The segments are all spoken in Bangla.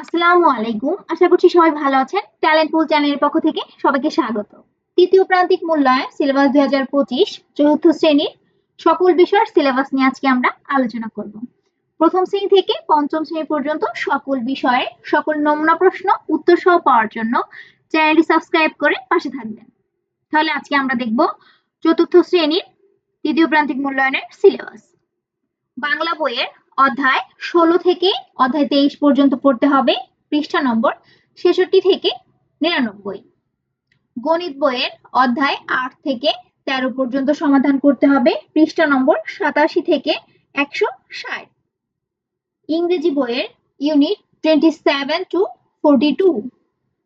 আসসালামু আলাইকুম। আশা করছি সবাই ভালো আছেন। ট্যালেন্ট পুল চ্যানেলের পক্ষ থেকে সবাইকে স্বাগত। তৃতীয় প্রান্তিক মূল্যায়ন সিলেবাস দুই হাজার পঁচিশ, চতুর্থ শ্রেণির সকল বিষয়ের সিলেবাস নিয়ে আজকে আমরা আলোচনা করব। প্রথম শ্রেণি থেকে পঞ্চম শ্রেণি পর্যন্ত সকল বিষয়ে সকল নমুনা প্রশ্ন উত্তর সহ পাওয়ার জন্য চ্যানেলটি সাবস্ক্রাইব করে পাশে থাকবেন। তাহলে আজকে আমরা দেখব চতুর্থ শ্রেণির তৃতীয় প্রান্তিক মূল্যায়নের সিলেবাস। বাংলা বইয়ের অধ্যায় ষোলো থেকে অধ্যায় তেইশ পর্যন্ত পড়তে হবে, পৃষ্ঠা নম্বর ছেষট্টি থেকে নিরানব্বই। গণিত বইয়ের অধ্যায় আট থেকে তেরো পর্যন্ত সমাধান করতে হবে, পৃষ্ঠা নম্বর সাতাশি থেকে একশো ষাট। ইংরেজি বইয়ের unit twenty seven to forty two,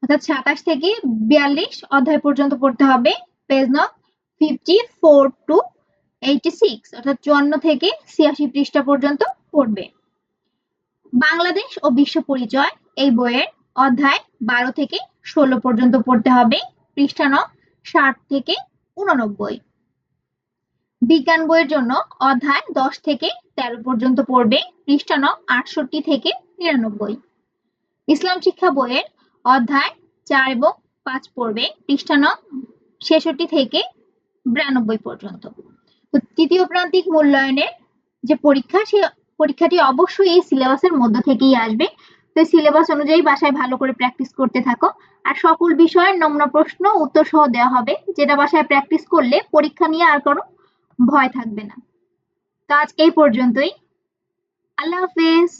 অর্থাৎ সাতাশ থেকে বিয়াল্লিশ অধ্যায় পর্যন্ত পড়তে হবে, পেজ নং fifty four to eighty six, অর্থাৎ চুয়ান্ন থেকে ছিয়াশি পৃষ্ঠা পর্যন্ত পড়বে। বাংলাদেশ ও বিশ্ব পরিচয় এই বইয়ের অধ্যায় বারো থেকে ষোলো পর্যন্ত পড়তে হবে। পৃষ্ঠা নং ষাট থেকে উননব্বই বিজ্ঞান বইয়ের জন্য অধ্যায় দশ থেকে তেরো পর্যন্ত পড়বে। পৃষ্ঠা নং আটষট্টি থেকে নিরানব্বই। ইসলাম শিক্ষা বইয়ের অধ্যায় চার এবং পাঁচ পড়বে। পৃষ্ঠা নং ছেষট্টি থেকে বিরানব্বই পর্যন্ত। তৃতীয় প্রান্তিক মূল্যায়নের যে পরীক্ষা সে পরীক্ষাটি অবশ্যই এই সিলেবাসের মধ্য থেকেই আসবে। তো সিলেবাস অনুযায়ী বাসায় ভালো করে প্র্যাকটিস করতে থাকো। আর সকল বিষয়ের নমুনা প্রশ্ন, উত্তর সহ দেওয়া হবে, যেটা বাসায় প্র্যাকটিস করলে পরীক্ষা নিয়ে আর কোনো ভয় থাকবে না। তো আজ এই পর্যন্তই। আল্লাহ হাফেজ।